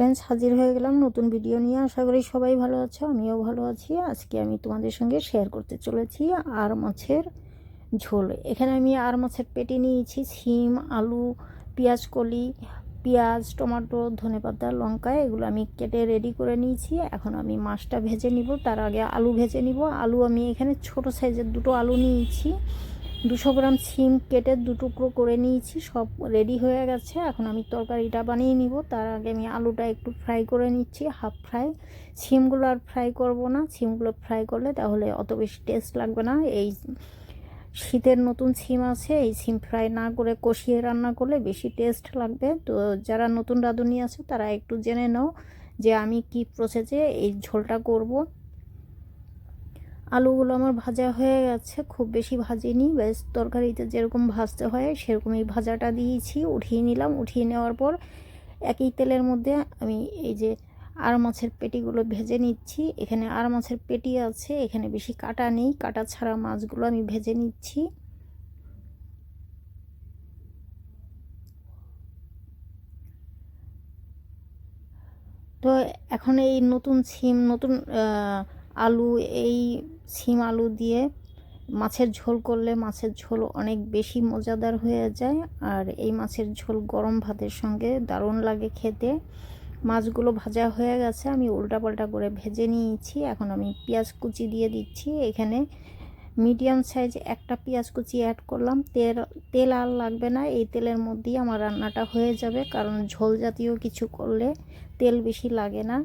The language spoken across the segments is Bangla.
ফ্রেন্ডস হাজির হয়ে গেলাম নতুন ভিডিও নিয়ে। আশা করি সবাই ভালো আছো, আমিও ভালো আছি। আজকে আমি তোমাদের সঙ্গে শেয়ার করতে চলেছি আর মাছের ঝোল। এখানে আমি আর মাছের পেটি নিয়েছি সিম আলু, পেঁয়াজ কলি, পেঁয়াজ, টমেটো ধনেপাতা লঙ্কা, এগুলো আমি কেটে রেডি করে নিয়েছি। এখন আমি মাছটা ভেজে নিব, তার আগে আলু ভেজে নিব। আলু আমি এখানে ছোট সাইজের দুটো আলু নিয়েছি। দুশো গ্রাম সিম কেটে দু টুকরো করে নিয়েছি, সব রেডি হয়ে গেছে। এখন আমি তরকারিটা বানিয়ে নিব। তার আগে আমি আলুটা একটু ফ্রাই করে নিচ্ছি হাফ ফ্রাই সিমগুলো আর ফ্রাই করব না। সিমগুলো ফ্রাই করলে তাহলে অত বেশি টেস্ট লাগবে না। এই শীতের নতুন সিম আছে, এই সিম ফ্রাই না করে কষিয়ে রান্না করলে বেশি টেস্ট লাগবে। তো যারা নতুন রাঁধুনি আছে, তারা একটু জেনে নাও যে আমি কি প্রসেসে এই ঝোলটা করব। আলুগুলো আমার ভাজা হয়ে গেছে, খুব বেশি ভাজিনি। বেশ তরকারিতে যেরকম ভাজতে হয় সেরকমই ভাজাটা দিয়েছি, উঠিয়ে নিলাম। উঠিয়ে নেওয়ার পর একই তেলের মধ্যে আমি এই যে আর মাছের পেটিগুলো ভেজে নিচ্ছি। এখানে আর মাছের পেটি আছে, এখানে বেশি কাটা নেই। কাটা ছাড়া মাছগুলো আমি ভেজে নিচ্ছি। তো এখন এই নতুন সিম নতুন আলু এই সিম আলু দিয়ে মাছের ঝোল করলে মাছের ঝোল অনেক বেশি মজাদার হয়ে যায়। আর এই মাছের ঝোল গরম ভাতের সঙ্গে দারুণ লাগে খেতে। মাছগুলো ভাজা হয়ে গেছে, আমি উল্টাপাল্টা করে ভেজে নিয়েছি। এখন আমি পেঁয়াজ কুচি দিয়ে দিচ্ছি। এখানে মিডিয়াম সাইজ একটা পেঁয়াজ কুচি অ্যাড করলাম। তেল তেল আর লাগবে না, এই তেলের মধ্যেই আমার রান্নাটা হয়ে যাবে। কারণ ঝোল জাতীয় কিছু করলে তেল বেশি লাগে না।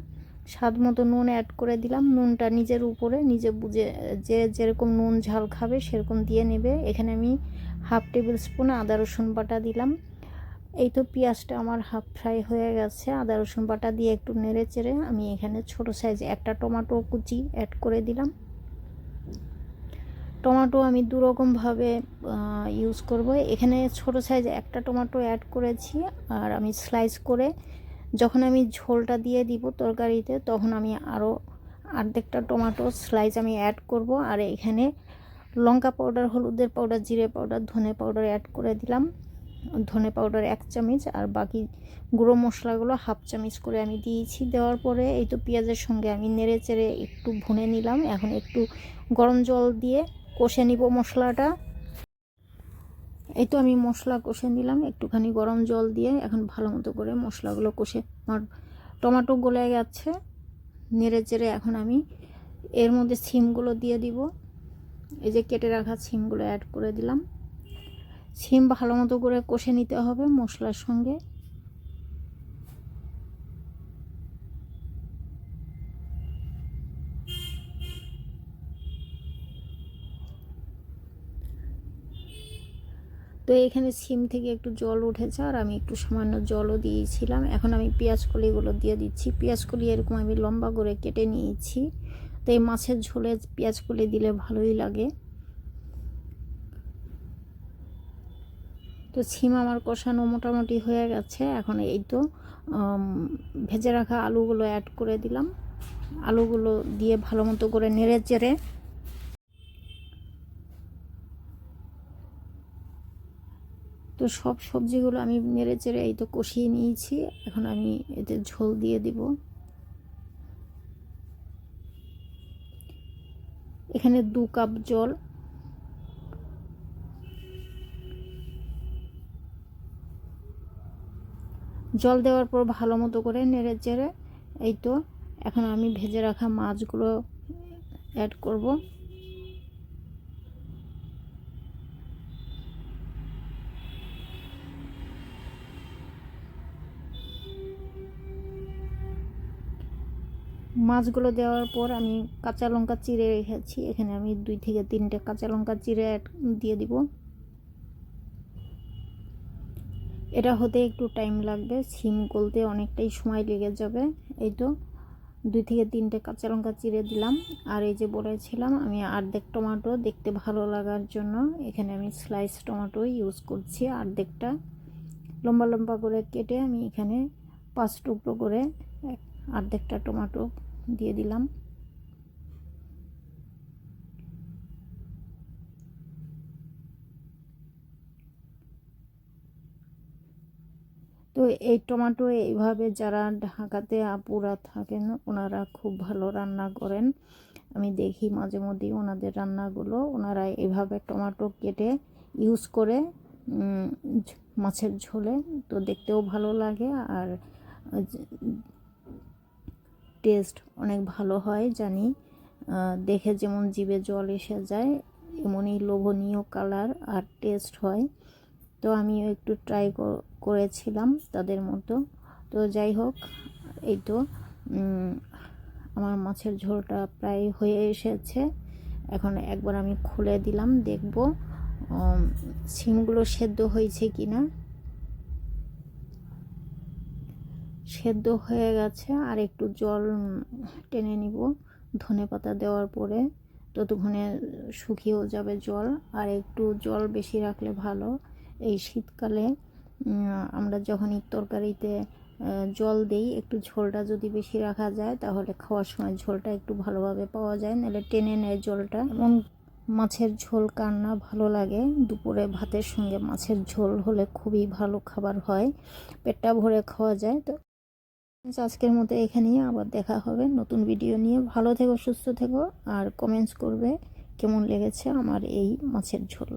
স্বাদ মতো নুন অ্যাড করে দিলাম। নুনটা নিজের উপরে, নিজে বুঝে, যে যেরকম নুন ঝাল খাবে সেরকম দিয়ে নেবে। এখানে আমি হাফ টেবিল স্পুন আদা, রসুন বাটা দিলাম। এই তো পেঁয়াজটা আমার হাফ ফ্রাই হয়ে গেছে। আদা, রসুন বাটা দিয়ে একটু নেড়ে চেড়ে আমি এখানে ছোট সাইজ একটা টমাটো কুচি অ্যাড করে দিলাম। টমাটো আমি দুরকমভাবে ইউজ করব। এখানে ছোট সাইজ একটা টমাটো অ্যাড করেছি। আর আমি স্লাইস করে যখন আমি ঝোলটা দিয়ে দিব তরকারিতে, তখন আমি আরও অর্ধেকটা টমেটো স্লাইস আমি অ্যাড করব। আর এখানে লঙ্কা পাউডার হলুদের পাউডার জিরে পাউডার ধনে পাউডার অ্যাড করে দিলাম। ধনে পাউডার এক চামচ আর বাকি গুঁড়ো মশলাগুলো হাফ চামচ করে আমি দিয়েছি। দেওয়ার পরে এই তো পেঁয়াজের সঙ্গে আমি নেড়ে চেড়ে একটু ভুনে নিলাম। এখন একটু গরম জল দিয়ে কষে নিব মশলাটা। এই তো আমি মশলা কষে নিলাম, একটুখানি গরম জল দিয়ে এখন ভালো মতো করে মশলাগুলো কষে আমার টমেটো গলে গেছে, নেড়ে চেড়ে এখন আমি এর মধ্যে সিমগুলো দিয়ে দিব। এই যে কেটে রাখা সিমগুলো অ্যাড করে দিলাম। সিম ভালো মতো করে কষে নিতে হবে মশলার সঙ্গে। তো এখানে সিম থেকে একটু জল উঠেছে আর আমি একটু সামান্য জলও দিয়েছিলাম। এখন আমি কলিগুলো দিয়ে দিচ্ছি। কলি এরকম আমি লম্বা করে কেটে নিয়েছি। তো এই মাছের ঝোলে কলি দিলে ভালোই লাগে। তো সিম আমার কষানো মোটামুটি হয়ে গেছে। এখন এই তো ভেজে রাখা আলুগুলো অ্যাড করে দিলাম। আলুগুলো দিয়ে ভালো মতো করে নেড়ে চেড়ে তো সব সবজিগুলো আমি নেড়ে চেড়ে এই তো কষিয়ে নিয়েছি। এখন আমি এতে ঝোল দিয়ে দিব। এখানে দু কাপ জল। জল দেওয়ার পর ভালো মতো করে নেড়ে চেড়ে এই তো এখন আমি ভেজে রাখা মাছগুলো অ্যাড করব। মাছগুলো দেওয়ার পর আমি কাঁচা লঙ্কা চিড়ে রেখেছি। এখানে আমি দুই থেকে তিনটে কাঁচা লঙ্কা অ্যাড দিয়ে দিব। এটা হতে একটু টাইম লাগবে সিম গলতে অনেকটাই সময় লেগে যাবে। এই তো দুই থেকে তিনটে কাঁচা লঙ্কা চিড়ে দিলাম। আর এই যে বলেছিলাম, আমি অর্ধেক টমেটো দেখতে ভালো লাগার জন্য এখানে আমি স্লাইস টমেটো ইউজ করছি অর্ধেকটা লম্বা লম্বা করে কেটে আমি এখানে পাঁচ টুকরো করে অর্ধেকটা টমেটো দিয়ে দিলাম। তো এই টমেটো এইভাবে যারা ঢাকাতে আপুরা থাকেন, ওনারা খুব ভালো রান্না করেন। আমি দেখি মাঝে মধ্যেই ওনাদের রান্নাগুলো। ওনারা এইভাবে টমেটো কেটে ইউজ করে মাছের ঝোলে। তো দেখতেও ভালো লাগে। আর টেস্ট অনেক ভালো হয়, জানি। দেখে যেমন জিভে জল এসে যায়, এমনই লোভনীয় কালার আর টেস্ট হয়। তো আমিও একটু ট্রাই করেছিলাম তাদের মতো। তো যাই হোক, এই তো আমার মাছের ঝোলটা প্রায় হয়ে এসেছে। এখন একবার আমি খুলে দিলাম, দেখব সিমগুলো সেদ্ধ হয়েছে কি না সেদ্ধ হয়ে গেছে আর একটু জল টেনে নিব ধনে পাতা দেওয়ার পরে। ততক্ষণে শুকিয়েও যাবে জল আর একটু জল বেশি রাখলে ভালো। এই শীতকালে আমরা যখনই তরকারিতে জল দেই, একটু ঝোলটা যদি বেশি রাখা যায়, তাহলে খাওয়ার সময় ঝোলটা একটু ভালোভাবে পাওয়া যায়, নাহলে টেনে নেয় জলটা। এবং মাছের ঝোল কান্না ভালো লাগে। দুপুরে ভাতের সঙ্গে মাছের ঝোল হলে খুবই ভালো খাবার হয়। পেটটা ভরে খাওয়া যায়, তো আজকের মতো এখানেই আবার দেখা হবে। নতুন ভিডিও নিয়ে। ভালো থেকো, সুস্থ থেকো, আর কমেন্টস করবে কেমন লেগেছে আমার এই মাছের ঝোল।